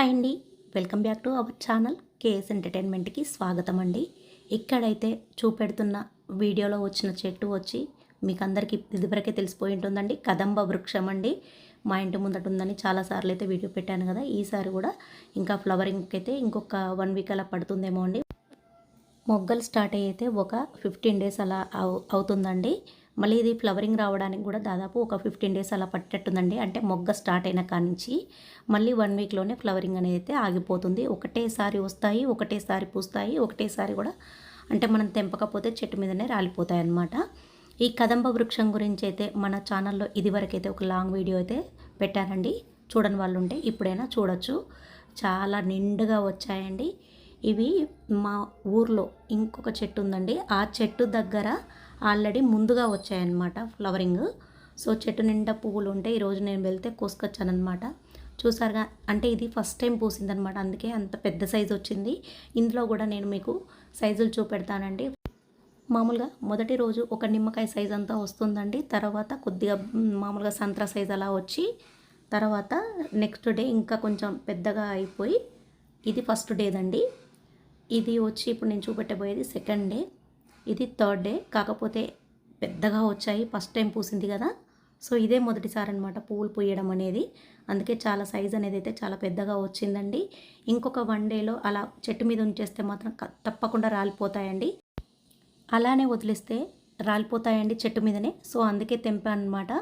Hi అండి welcome back to our channel KS ఎంటర్టైన్మెంట్కి స్వాగతం అండి ఇక్కడైతే చూపెడుతున్న వీడియోలో వచ్చిన చెట్టు వచ్చి మీకు అందరికీ ఇదివరకే తెలిసిపోయి ఉంటుందండి. కదంబ వృక్షం అండి మా ఇంటి ముందట ఉందని చాలాసార్లు అయితే వీడియో పెట్టాను కదా ఈసారి కూడా ఇంకా ఫ్లవరింగ్కి అయితే ఇంకొక వన్ వీక్ అలా పడుతుందేమో అండి. మొగ్గలు స్టార్ట్ అయితే ఒక ఫిఫ్టీన్ డేస్ అలా అవు అవుతుందండి. మళ్ళీ ఇది ఫ్లవరింగ్ రావడానికి కూడా దాదాపు ఒక ఫిఫ్టీన్ డేస్ అలా పట్టేట్టుందండి అంటే మొగ్గ స్టార్ట్ అయిన కానించి మళ్ళీ వన్ వీక్లోనే ఫ్లవరింగ్ అనేది అయితే ఆగిపోతుంది. ఒకటేసారి వస్తాయి ఒకటేసారి పూస్తాయి ఒకటేసారి కూడా అంటే మనం తెంపకపోతే చెట్టు మీదనే రాలిపోతాయి అన్నమాట. ఈ కదంబ వృక్షం గురించి అయితే మన ఛానల్లో ఇదివరకు అయితే ఒక లాంగ్ వీడియో అయితే పెట్టానండి. చూడని వాళ్ళు ఉంటే ఇప్పుడైనా చూడొచ్చు. చాలా నిండుగా వచ్చాయండి. ఇవి మా ఊర్లో ఇంకొక చెట్టు ఉందండి. ఆ చెట్టు దగ్గర ఆల్రెడీ ముందుగా వచ్చాయన్నమాట ఫ్లవరింగ్. సో చెట్టు నిండా పువ్వులు ఉంటే ఈరోజు నేను వెళ్తే కోసుకొచ్చానమాట చూసారుగా అంటే ఇది ఫస్ట్ టైం పూసిందనమాట అందుకే అంత పెద్ద సైజు వచ్చింది. ఇందులో కూడా నేను మీకు సైజులు చూపెడతానండి. మామూలుగా మొదటి రోజు ఒక నిమ్మకాయ సైజ్ అంతా వస్తుందండి. తర్వాత కొద్దిగా మామూలుగా సంత్ర సైజ్ అలా వచ్చి తర్వాత నెక్స్ట్ డే ఇంకా కొంచెం పెద్దగా అయిపోయి ఇది ఫస్ట్ డేదండి. ఇది వచ్చి ఇప్పుడు నేను చూపెట్టబోయేది సెకండ్ డే. ఇది థర్డ్ డే కాకపోతే పెద్దగా వచ్చాయి. ఫస్ట్ టైం పూసింది కదా. సో ఇదే మొదటిసారి అనమాట పువ్వులు పూయడం అనేది. అందుకే చాలా సైజ్ అనేది అయితే చాలా పెద్దగా వచ్చిందండి. ఇంకొక వన్ డేలో అలా చెట్టు మీద ఉంచేస్తే మాత్రం తప్పకుండా రాలిపోతాయండి. అలానే వదిలేస్తే రాలిపోతాయండి చెట్టు మీదనే. సో అందుకే తెంపాను అనమాట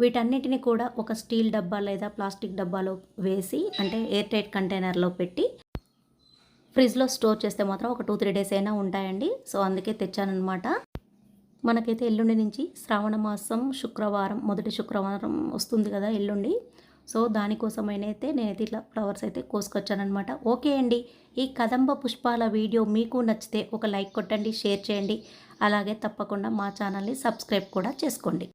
వీటన్నిటిని కూడా ఒక స్టీల్ డబ్బా లేదా ప్లాస్టిక్ డబ్బాలో వేసి అంటే ఎయిర్ టైట్ కంటైనర్లో పెట్టి ఫ్రిడ్జ్లో స్టోర్ చేస్తే మాత్రం ఒక టూ త్రీ డేస్ అయినా ఉంటాయండి. సో అందుకే తెచ్చానమాట మనకైతే ఎల్లుండి నుంచి శ్రావణ మాసం శుక్రవారం మొదటి శుక్రవారం వస్తుంది కదా ఎల్లుండి. సో దానికోసమైనా అయితే నేనైతే ఇట్లా ఫ్లవర్స్ అయితే కోసుకొచ్చానమాట ఓకే అండి. ఈ కదంబ పుష్పాల వీడియో మీకు నచ్చితే ఒక లైక్ కొట్టండి షేర్ చేయండి. అలాగే తప్పకుండా మా ఛానల్ని సబ్స్క్రైబ్ కూడా చేసుకోండి.